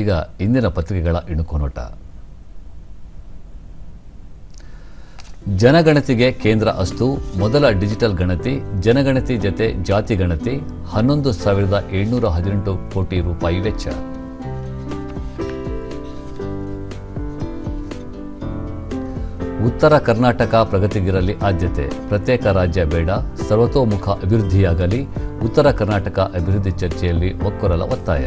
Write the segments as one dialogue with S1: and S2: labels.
S1: ಈಗ ಇಂದಿನ ಪತ್ರಿಕೆಗಳ ಇಣುಕು ನೋಟ ಜನಗಣತಿಗೆ ಕೇಂದ್ರ ಅಸ್ತು, ಮೊದಲ ಡಿಜಿಟಲ್ ಗಣತಿ, ಜನಗಣತಿ ಜತೆ ಜಾತಿ ಗಣತಿ, ಹನ್ನೊಂದು ಸಾವಿರದ ಏಳ್ನೂರ ಹದಿನೆಂಟು ಕೋಟಿ ರೂಪಾಯಿ ವೆಚ್ಚ. ಉತ್ತರ ಕರ್ನಾಟಕ ಪ್ರಗತಿಗಿರಲಿ ಆದ್ಯತೆ, ಪ್ರತ್ಯೇಕ ರಾಜ್ಯ ಬೇಡ, ಸರ್ವತೋಮುಖ ಅಭಿವೃದ್ಧಿಯಾಗಲಿ, ಉತ್ತರ ಕರ್ನಾಟಕ ಅಭಿವೃದ್ಧಿ ಚರ್ಚೆಯಲ್ಲಿ ಒಕ್ಕೊರಲ ಒತ್ತಾಯ.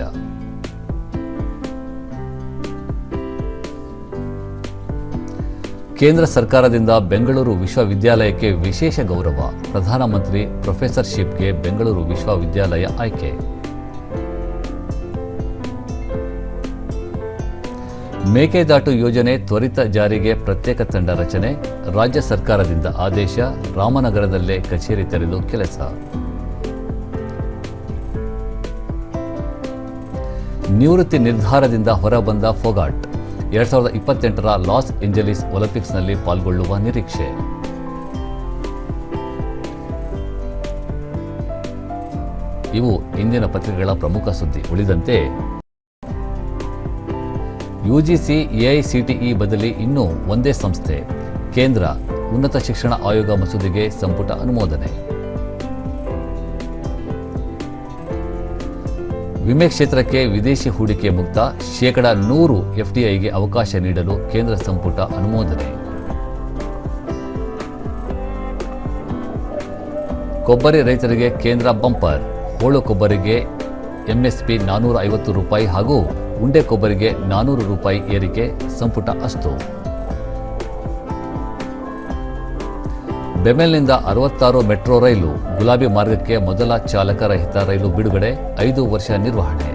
S1: ಕೇಂದ್ರ ಸರ್ಕಾರದಿಂದ ಬೆಂಗಳೂರು ವಿಶ್ವವಿದ್ಯಾಲಯಕ್ಕೆ ವಿಶೇಷ ಗೌರವ. ಪ್ರಧಾನಮಂತ್ರಿ ಪ್ರೊಫೆಸರ್ಶಿಪ್ಗೆ ಬೆಂಗಳೂರು ವಿಶ್ವವಿದ್ಯಾಲಯ ಆಯ್ಕೆ. ಮೇಕೆದಾಟು ಯೋಜನೆ ತ್ವರಿತ ಜಾರಿಗೆ ಪ್ರತ್ಯೇಕ ತಂಡ ರಚನೆ. ರಾಜ್ಯ ಸರ್ಕಾರದಿಂದ ಆದೇಶ, ರಾಮನಗರದಲ್ಲೇ ಕಚೇರಿ ತೆರೆದು ಕೆಲಸ. ನಿವೃತ್ತಿ ನಿರ್ಧಾರದಿಂದ ಹೊರಬಂದ ಫೊಗಾಟ್. ಎರಡ್ ಸಾವಿರದ ಇಪ್ಪತ್ತೆಂಟರ ಲಾಸ್ ಏಂಜಲೀಸ್ ಒಲಿಂಪಿಕ್ಸ್ನಲ್ಲಿ ಪಾಲ್ಗೊಳ್ಳುವ ನಿರೀಕ್ಷೆ. ಇವು ಇಂದಿನ ಪತ್ರಿಕೆಗಳ ಪ್ರಮುಖ ಸುದ್ದಿ. ಉಳಿದಂತೆ, ಯುಜಿಸಿ ಎಐಸಿಟಿಇ ಬದಲಿ ಇನ್ನೂ ಒಂದೇ ಸಂಸ್ಥೆ, ಕೇಂದ್ರ ಉನ್ನತ ಶಿಕ್ಷಣ ಆಯೋಗ ಮಸೂದೆಗೆ ಸಂಪುಟ ಅನುಮೋದನೆ. ವಿಮೆ ಕ್ಷೇತ್ರಕ್ಕೆ ವಿದೇಶಿ ಹೂಡಿಕೆ ಮುಕ್ತ ಶೇಕಡ ನೂರು ಎಫ್ಡಿಐಗೆ ಅವಕಾಶ ನೀಡಲು ಕೇಂದ್ರ ಸಂಪುಟ ಅನುಮೋದನೆ. ಕೊಬ್ಬರಿ ರೈತರಿಗೆ ಕೇಂದ್ರ ಬಂಪರ್, ಹೋಳು ಕೊಬ್ಬರಿಗೆ ಎಂಎಸ್ಪಿ ನಾನೂರ ಐವತ್ತು ರೂಪಾಯಿ ಹಾಗೂ ಉಂಡೆ ಕೊಬ್ಬರಿಗೆ ನಾನೂರು ರೂಪಾಯಿ ಏರಿಕೆ ಸಂಪುಟ ಅಸ್ತು. ಬೆಮೆಲ್ನಿಂದ ಅರವತ್ತಾರು ಮೆಟ್ರೋ ರೈಲು ಗುಲಾಬಿ ಮಾರ್ಗಕ್ಕೆ ಮೊದಲ ಚಾಲಕರಹಿತ ರೈಲು ಬಿಡುಗಡೆ, ಐದು ವರ್ಷ ನಿರ್ವಹಣೆ.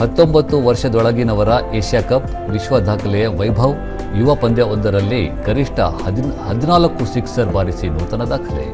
S1: ಹತ್ತೊಂಬತ್ತು ವರ್ಷದೊಳಗಿನವರ ಏಷ್ಯಾ ಕಪ್ ವಿಶ್ವ ದಾಖಲೆಯ ವೈಭವ್, ಯುವ ಪಂದ್ಯವೊಂದರಲ್ಲಿ ಗರಿಷ್ಠ ಹದಿನ, ಹದಿನಾಲ್ಕು ಸಿಕ್ಸರ್ ಬಾರಿಸಿ ನೂತನ ದಾಖಲೆ.